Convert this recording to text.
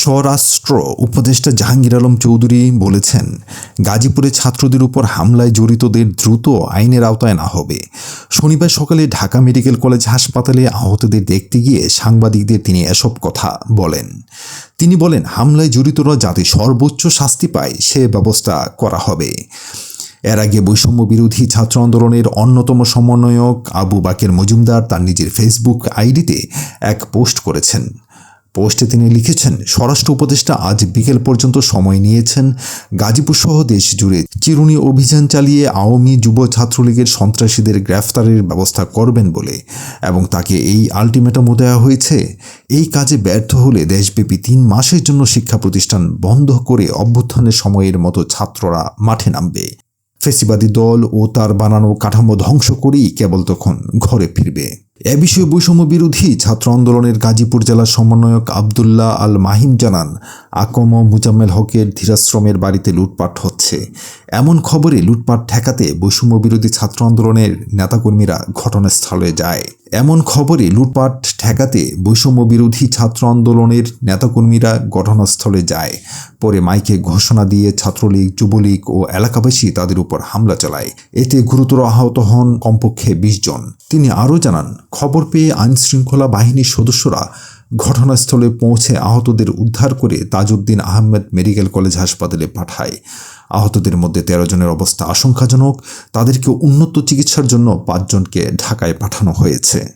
স্বরাষ্ট্র উপদেষ্টা জাহাঙ্গীর আলম চৌধুরী বলেছেন, গাজীপুরে ছাত্রদের উপর হামলায় জড়িতদের দ্রুত আইনের আওতায় না হবে। শনিবার সকালে ঢাকা মেডিকেল কলেজ হাসপাতালে আহতদের দেখতে গিয়ে সাংবাদিকদের তিনি এসব কথা বলেন। তিনি বলেন, হামলায় জড়িতরা যাতে সর্বোচ্চ শাস্তি পায়, সে ব্যবস্থা করা হবে। এর আগে বৈষম্য বিরোধী ছাত্র আন্দোলনের অন্যতম সমন্বয়ক আবু বাকের মজুমদার তার নিজের ফেসবুক আইডিতে এক পোস্ট করেছেন। পোস্টে তিনি লিখেছেন, স্বরাষ্ট্র উপদেষ্টা আজ বিকেল পর্যন্ত সময় নিয়েছেন। গাজীপুর সহ দেশ জুড়ে চিরুনি অভিযান চালিয়ে আওয়ামী যুব ছাত্রলীগের সন্ত্রাসীদের গ্রেফতারের ব্যবস্থা করবেন বলে এবং তাকে এই আলটিমেটামও দেওয়া হয়েছে। এই কাজে ব্যর্থ হলে দেশব্যাপী তিন মাসের জন্য শিক্ষা প্রতিষ্ঠান বন্ধ করে অভ্যুত্থানের সময়ের মতো ছাত্ররা মাঠে নামবে। ফেসিবাদী দল ও তার বানানো কাঠামো ধ্বংস করেই কেবল তখন ঘরে ফিরবে। এ বিষয়ে বৈষম্য বিরোধী ছাত্র আন্দোলনের গাজীপুর জেলা সমন্বয়ক আবদুল্লাহ আল মাহিম জানান, আকম মুজাম্মেল হকের ধীরাশ্রমের বাড়িতে লুটপাট হচ্ছে। এমন খবরে লুটপাট ঠেকাতে বৈষম্য বিরোধী ছাত্র আন্দোলনের নেতাকর্মীরা ঘটনাস্থলে যায়। এমন খবরে লুটপাট ঠেকাতে বৈষম্য বিরোধী ছাত্র আন্দোলনের নেতাকর্মীরা ঘটনাস্থলে যায়। পরে মাইকে ঘোষণা দিয়ে ছাত্রলীগ, যুবলীগ ও এলাকাবাসী তাদের উপর হামলা চালায়। এতে গুরুতর আহত হন কমপক্ষে বিশ জন। তিনি আরও জানান, খবর পেয়ে আইনশৃঙ্খলা বাহিনীর সদস্যরা ঘটনাস্থলে পৌঁছে আহতদের উদ্ধার করে তাজউদ্দিন আহমেদ মেডিকেল কলেজ হাসপাতালে পাঠায়। আহতদের মধ্যে তেরো জনের অবস্থা আশঙ্কাজনক। তাদেরকে উন্নত চিকিৎসার জন্য পাঁচজনকে ঢাকায় পাঠানো হয়েছে।